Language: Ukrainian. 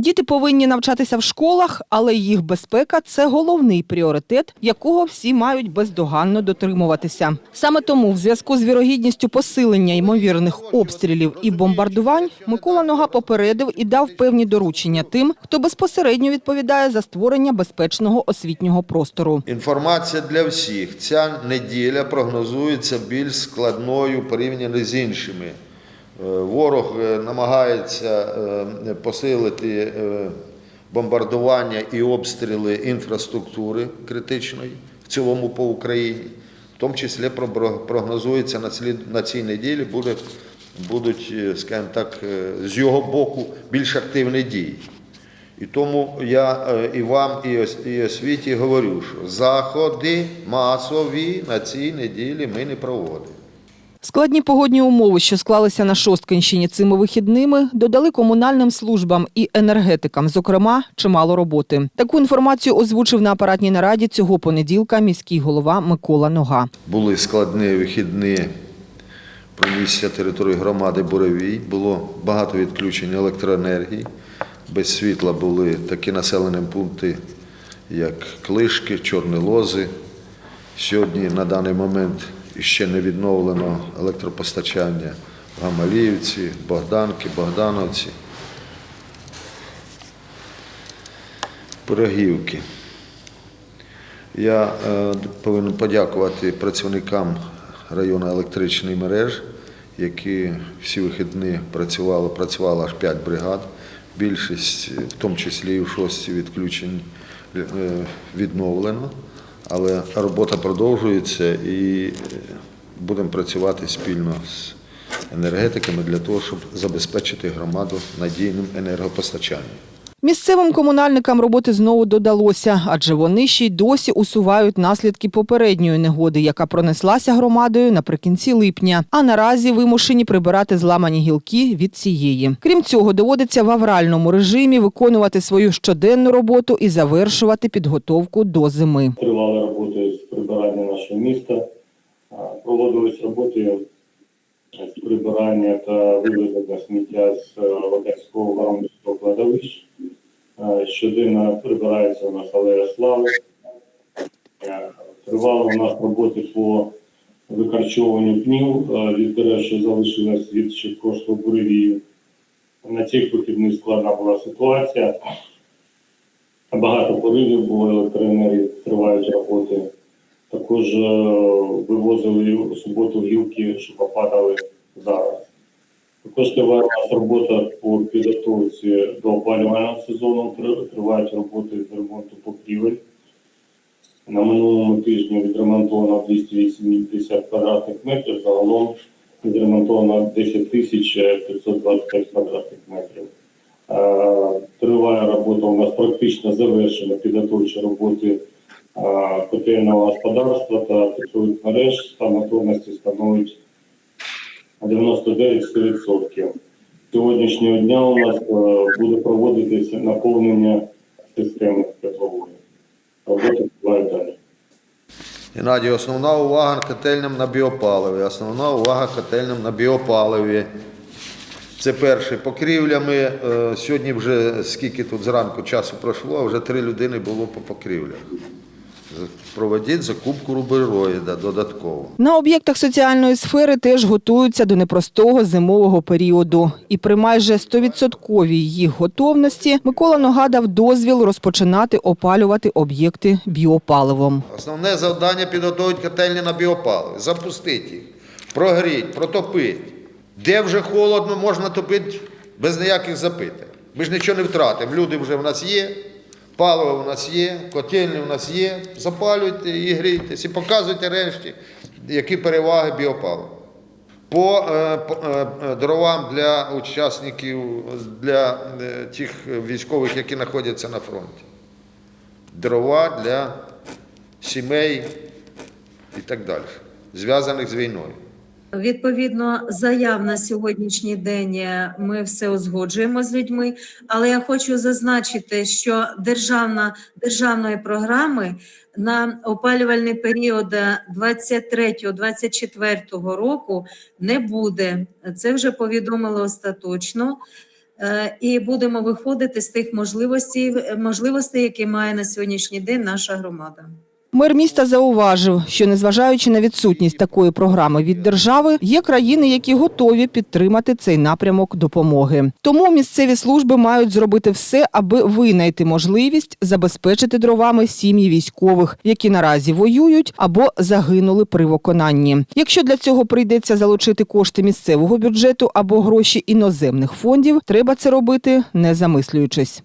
Діти повинні навчатися в школах, але їх безпека це головний пріоритет, якого всі мають бездоганно дотримуватися. Саме тому, в зв'язку з вірогідністю посилення ймовірних обстрілів і бомбардувань, Микола Нога попередив і дав певні доручення тим, хто безпосередньо відповідає за створення безпечного освітнього простору. Інформація для всіх. Ця неділя прогнозується більш складною порівняно з іншими. Е, Ворог е, намагається е, посилити бомбардування і обстріли інфраструктури критичної в цілому по Україні. В тому числі прогнозується на цій неділі буде, будуть, скажімо так, з його боку більш активні дії. І тому я і вам, і освіті говорю, що заходи масові на цій неділі ми не проводимо. Складні погодні умови, що склалися на Шосткинщині цими вихідними, додали комунальним службам і енергетикам, зокрема, чимало роботи. Таку інформацію озвучив на апаратній нараді цього понеділка міський голова Микола Нога. Були складні вихідні про місця території громади Буревій. Було багато відключень електроенергії. Без світла були такі населені пункти, як Клишки, Чорні Лози. Сьогодні на даний момент ще не відновлено електропостачання в Гамаліївці, Богданки, Богдановці, Пирогівки. Я е, повинен подякувати працівникам району електричної мереж, які всі вихідні працювали, працювало аж 5 бригад. Більшість, в тому числі і в шості відключень, е, відновлено. Але робота продовжується і е, будемо працювати спільно з енергетиками для того, щоб забезпечити громаду надійним енергопостачанням. Місцевим комунальникам роботи знову додалося, адже вони ще й досі усувають наслідки попередньої негоди, яка пронеслася громадою наприкінці липня. А наразі вимушені прибирати зламані гілки від цієї. Крім цього, доводиться в авральному режимі виконувати свою щоденну роботу і завершувати підготовку до зими. Роботи з прибирання нашого міста, проводились роботи з прибирання та вивезення сміття з е, Одеського Воронежського кладовища. Щоденно прибирається у нас алея слави. Е, Тривали у нас роботи по викорчовуванню пнів від дерев, що залишилось від ще буревію. На цих вихідних складна була ситуація. Багато поривів було електроенергії, тривають роботи. Також е, вивозили у суботу гілки, що попадали зараз. Також триває робота по підготовці до опалювального сезону. Тривають роботи з ремонту покрівель. На минулому тижні відремонтовано 280 квадратних метрів, загалом відремонтовано 10 тисяч 525 квадратних метрів. Е, Триває робота у нас практично завершена підготовчі роботи е, котельного господарства та теплових мереж. Там готовності становить 99%. Сьогоднішнього дня у нас е, буде проводитися наповнення системи теплової. Робота триває далі. Геннадій, основна увага котельням на біопаливі. Основна увага котельням на біопаливі. Це перше. Покрівлями. е, Сьогодні вже скільки тут зранку часу пройшло, а вже три людини було по покрівлях. Проведіть закупку рубероїда додатково. На об'єктах соціальної сфери теж готуються до непростого зимового періоду. І при майже 100% їх готовності Микола Нога дав дозвіл розпочинати опалювати об'єкти біопаливом. Основне завдання підготувати котельні на біопаливі, запустити їх, прогріти, протопити. Де вже холодно, можна топити без ніяких запитань. Ми ж нічого не втратимо. Люди вже в нас є, паливо в нас є, котельні в нас є. Запалюйте і грійтесь, і показуйте решті, які переваги біопалива. По, е, е, дровам для учасників, для е, тих військових, які знаходяться на фронті. Дрова для сімей і так далі, зв'язаних з війною. Відповідно, заяв на сьогоднішній день е, ми все узгоджуємо з людьми. Але я хочу зазначити, що державна державної програми на опалювальний період 23-24 року не буде. Це вже повідомили остаточно. е, і будемо виходити з тих можливостей, можливостей, які має на сьогоднішній день наша громада. Мер міста зауважив, що незважаючи на відсутність такої програми від держави, є країни, які готові підтримати цей напрямок допомоги. Тому місцеві служби мають зробити все, аби винайти можливість забезпечити дровами сім'ї військових, які наразі воюють або загинули при виконанні. Якщо для цього прийдеться залучити кошти місцевого бюджету або гроші іноземних фондів, треба це робити не замислюючись.